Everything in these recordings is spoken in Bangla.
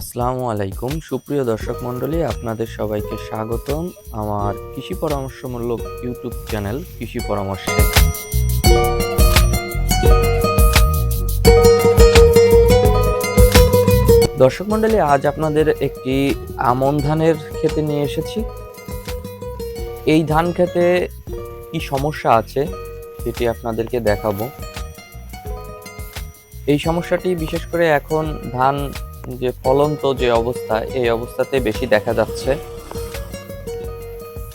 আসসালামু আলাইকুম। সুপ্রিয় দর্শক মণ্ডলী, আপনাদের সবাইকে স্বাগতম আমার কৃষি পরামর্শমূলক ইউটিউব চ্যানেল কৃষি পরামর্শে। দর্শক মণ্ডলী, আজ আপনাদের একটি আমন ধানের খেতে নিয়ে এসেছি। এই ধান খেতে কি সমস্যা আছে সেটি আপনাদেরকে দেখাবো। এই সমস্যাটি বিশেষ করে এখন ধান যে ফলন্ত যে অবস্থা, এই অবস্থাতে বেশি দেখা যাচ্ছে।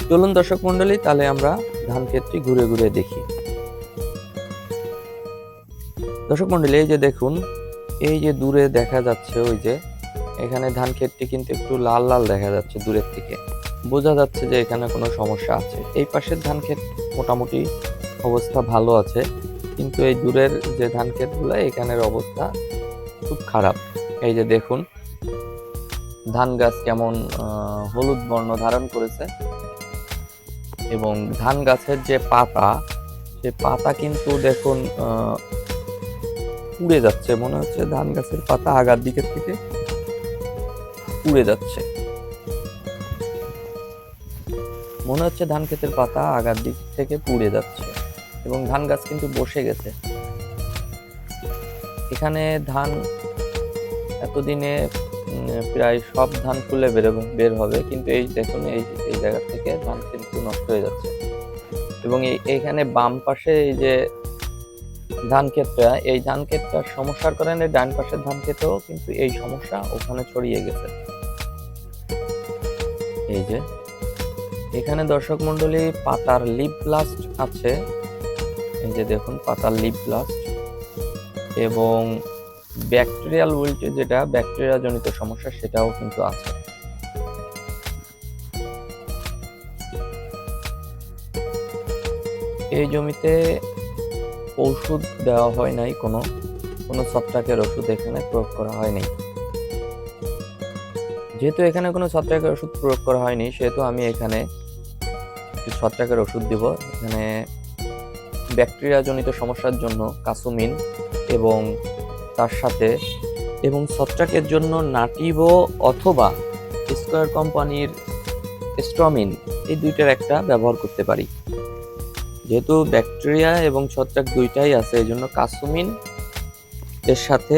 চলুন দর্শক মন্ডলী তাহলে আমরা ধান ক্ষেতটি ঘুরে ঘুরে দেখি। দর্শক মন্ডলী এই যে দেখুন, এই যে দূরে দেখা যাচ্ছে ওই যে, এখানে ধান ক্ষেতটি কিন্তু একটু লাল লাল দেখা যাচ্ছে দূরের থেকে বোঝা যাচ্ছে যে এখানে কোনো সমস্যা আছে। এই পাশের ধান ক্ষেত মোটামুটি অবস্থা ভালো আছে, কিন্তু এই দূরের যে ধান ক্ষেতগুলো এখানের অবস্থা খুব খারাপ। এই যে দেখুন, ধান গাছ কেমন হলুদ বর্ণ ধারণ করেছে। এবং ধান গাছের যে পাতা, সে পাতা কিন্তু দেখুন পুড়ে যাচ্ছে। মনে হচ্ছে ধান গাছের পাতা আগার দিকের থেকে পুড়ে যাচ্ছে। মনে হচ্ছে ধান ক্ষেতের পাতা আগার দিক থেকে পুড়ে যাচ্ছে। এবং ধান গাছ কিন্তু বসে গেছে। এখানে ধান এতদিনে প্রায় সব ধান ফুলে বের বের হবে, কিন্তু এই দেখুন, এই এই জায়গা থেকে ধান কিন্তু নষ্ট হয়ে যাচ্ছে। এবং এই এইখানে বাম পাশে এই যে ধান ক্ষেতটা, এই ধান ক্ষেতটার সমস্যার কারণে ডান পাশের ধান ক্ষেতেও কিন্তু এই সমস্যা ওখানে ছড়িয়ে গেছে। এই যে, এখানে দর্শক মন্ডলী পাতার লিপ ব্লাস্ট আছে। এই যে দেখুন, পাতার লিপ ব্লাস্ট। এবং ব্যাকটেরিয়াল উইল্ট যেটা ব্যাকটেরিয়া জনিত সমস্যা সেটাও কিন্তু আছে। এই জমিতে ওষুধ দেওয়া হয় নাই কোনো কোনো ছত্রাকের ওষুধ এখানে প্রয়োগ করা হয়নি যেহেতু এখানে কোনো ছত্রাকের ওষুধ প্রয়োগ করা হয়নি, সেহেতু আমি এখানে একটু ছত্রাকের ওষুধ দিব। এখানে ব্যাকটেরিয়া জনিত সমস্যার জন্য কাসুমিন এবং তার সাথে এবং ছত্রাকের জন্য নাটিভো অথবা স্কোয়ার কোম্পানির স্ট্রমিন, এই দুইটার একটা ব্যবহার করতে পারি। যেহেতু ব্যাকটেরিয়া এবং ছত্রাক দুইটাই আছে, এই জন্য কাসুমিন এর সাথে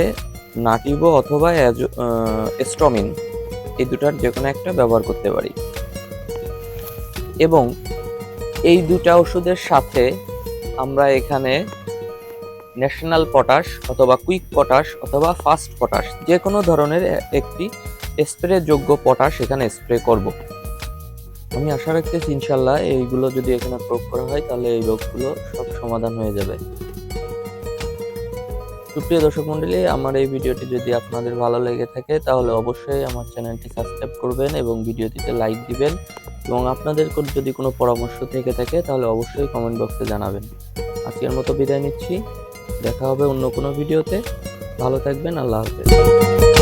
নাটিভো অথবা স্ট্রমিন, এই দুটার যে কোনো একটা ব্যবহার করতে পারি। এবং এই দুটা ওষুধের সাথে আমরা এখানে ন্যাশনাল পটাশ অথবা কুইক পটাশ অথবা ফাস্ট পটাশ যে কোনো ধরনের একটি স্প্রে যোগ্য পটাশ এখানে স্প্রে করব। আমি আশা রাখতেছি ইনশাল্লাহ এইগুলো যদি এখানে প্রয়োগ করা হয়, তাহলে এই রোগগুলো সব সমাধান হয়ে যাবে। সুপ্রিয় দর্শক মণ্ডলী আমার এই ভিডিওটি যদি আপনাদের ভালো লেগে থাকে, তাহলে অবশ্যই আমার চ্যানেলটি সাবস্ক্রাইব করবেন এবং ভিডিওটিতে লাইক দিবেন। এবং আপনাদের যদি কোনো পরামর্শ থেকে থাকে, তাহলে অবশ্যই কমেন্ট বক্সে জানাবেন। আজকের মতো বিদায় নিচ্ছি। দেখা হবে অন্য কোনো ভিডিওতে। ভালো থাকবেন আল্লাহ হাফেজ।